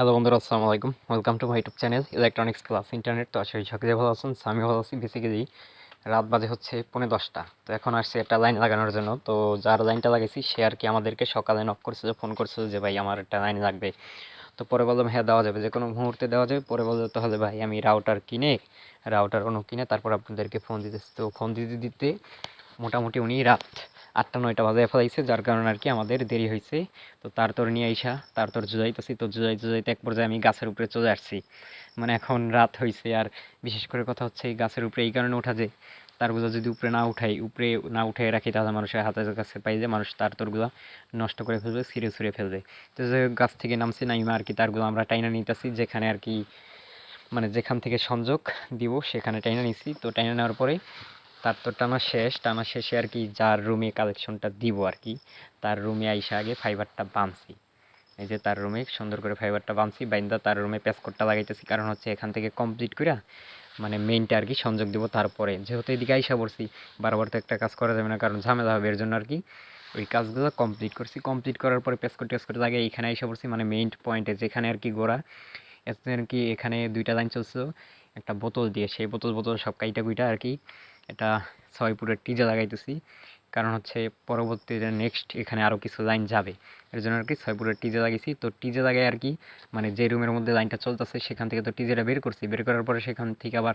Hello বন্ধুরা, আসসালামু আলাইকুম। Welcome to my YouTube channel electronics class internet তো আসলে সকলে ভালো আছেন আমি ভালো আছি। বেসিক্যালি রাত বাজে হচ্ছে পৌনে দশটা। তো এখন আসছে একটা লাইন লাগানোর জন্য। তো যার লাইনটা লাগাইছি, সে আর কি আমাদেরকে সকালে নক করছিল ফোন করছিল যে, ভাই, আমার একটা লাইন লাগবে। তো পরে বললাম হ্যাঁ দেওয়া যাবে। যে কোনো মুহূর্তে দেওয়া যাবে। পরে বলল তাহলে ভাই, আমি রাউটার কিনে রাউটার কোনো কিনে, তারপর আপনাদেরকে ফোন দিতেছি। তো ফোন দিতে দিতে মোটামুটি উনি রাত আটটা, নয়টা বাজে ফেলাইছে, যার কারণে আর কি আমাদের দেরি হয়েছে তো তার তোর নিয়ে আইসা, তার তোর জুজাইতেছি, তো জুজাই জুজাইতে এক পর্যায়ে আমি গাছের উপরে চলে আসছি। মানে এখন রাত হয়েছে আর বিশেষ করে কথা হচ্ছে এই গাছের উপরে এই কারণে ওঠা যে তারগুলো যদি উপরে না উঠাই, উপরে না উঠে রাখি, তাহলে মানুষের হাতের কাছে পাই যে, মানুষ তার তোরগুলো নষ্ট করে ফেলবে, ছিঁড়ে ছুঁড়ে ফেলবে। তো যে গাছ থেকে নামছি, নাইমা আর কি তারগুলো আমরা টাইনা নিতেছি, যেখানে আর কি মানে যেখান থেকে সংযোগ দিব, সেখানে টাইনা নিছি। তো টাইনা নেওয়ার পরে তার তো টানা শেষ, টানা শেষে আর কি যার রুমে কালেকশনটা দিব আর কি, তার রুমে আইসা আগে ফাইবারটা বানছি। এই যে তার রুমে সুন্দর করে ফাইবারটা বানছি, বাইন্দা তার রুমে প্যাসকোডটা লাগাইতেছি, কারণ হচ্ছে এখান থেকে কমপ্লিট করে মানে মেইনটা আর কি সংযোগ দিব তারপরে। যেহেতু এদিকে আইসা পড়ছি, বারবার তো একটা কাজ করা যাবে না, কারণ ঝামেলা হবে, এর জন্য আর কি ওই কাজগুলো কমপ্লিট করছি। কমপ্লিট করার পরে প্যাসকোড টেসকোড লাগিয়ে এখানে আইসা পড়ছি মানে মেইন পয়েন্টে যেখানে আর কি গোড়া আর কি এখানে দুইটা লাইন চলছিল, একটা বোতল দিয়ে, সেই বোতল বোতল সব কাইটা কুইটা আর কি এটা ছয়পুরের টিজা লাগাইতেছি। কারণ হচ্ছে পরবর্তীতে নেক্সট এখানে আরও কিছু লাইন যাবে। এর জন্য আর কি ছয়পুরের টিজে লাগিয়েছি। তো টিজে লাগাই আর কি মানে যে রুমের মধ্যে লাইনটা চলতেছে, সেখান থেকে তো টিজেটা বের করছি। বের করার পরে সেখান থেকে আবার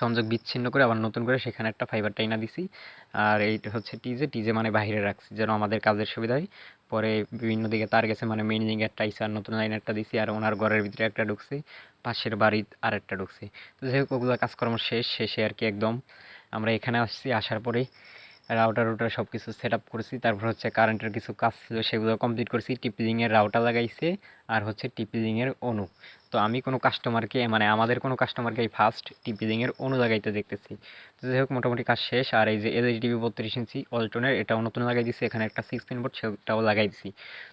সংযোগ বিচ্ছিন্ন করে আবার নতুন করে সেখানে একটা ফাইবার টাইনা দিছি। আর এইটা হচ্ছে টিজে টিজে মানে বাইরে রাখছি, যেন আমাদের কাজের সুবিধা হয়। পরে বিভিন্ন দিকে তার গেছে মানে লিঙ্ক একটা আর নতুন লাইন একটা দিছি, আর ওনার ঘরের ভিতরে একটা ঢুকছি, পাশের বাড়ি আর একটা ঢুকছি। তো যাই হোক, ওগুলো কাজকর্ম শেষ, শেষে আর কি একদম। আমরা এখানে আসছি, আসার পরে রাউটার রুটার সব কিছু সেট আপ করেছি। তারপর হচ্ছে কারেন্টের কিছু কাজ ছিল, সেগুলো কমপ্লিট করেছি। টিপিলিংয়ের রাউটার লাগাইছে আর হচ্ছে টিপিলিংয়ের অনু তো আমি কোনো কাস্টমারকে মানে আমাদের কোনো কাস্টমারকে এই ফার্স্ট টিপিলিংয়ের অনু লাগাইতে দেখতেছি। তো যাই হোক, মোটামুটি কাজ শেষ। আর এই যে এলইডি টিভি বত্রিশ ইঞ্চি অল্টনের এটাও নতুন লাগাই দিছি এখানে একটা সিক্স সিক্সটিন বোর্ড সেটাও লাগাই দিছি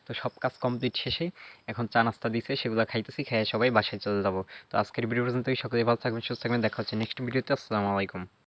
তো সব কাজ কমপ্লিট শেষে এখন চা নাস্তা দিছে, সেগুলো খাইতেছি, খেয়ে সবাই বাসায় চলে যাব। তো আজকের ভিডিও পর্যন্ত সকলে ভালো থাকবেন, সুস্থ থাকবেন। দেখা হচ্ছে নেক্সট ভিডিওতে। আসসালামু আলাইকুম।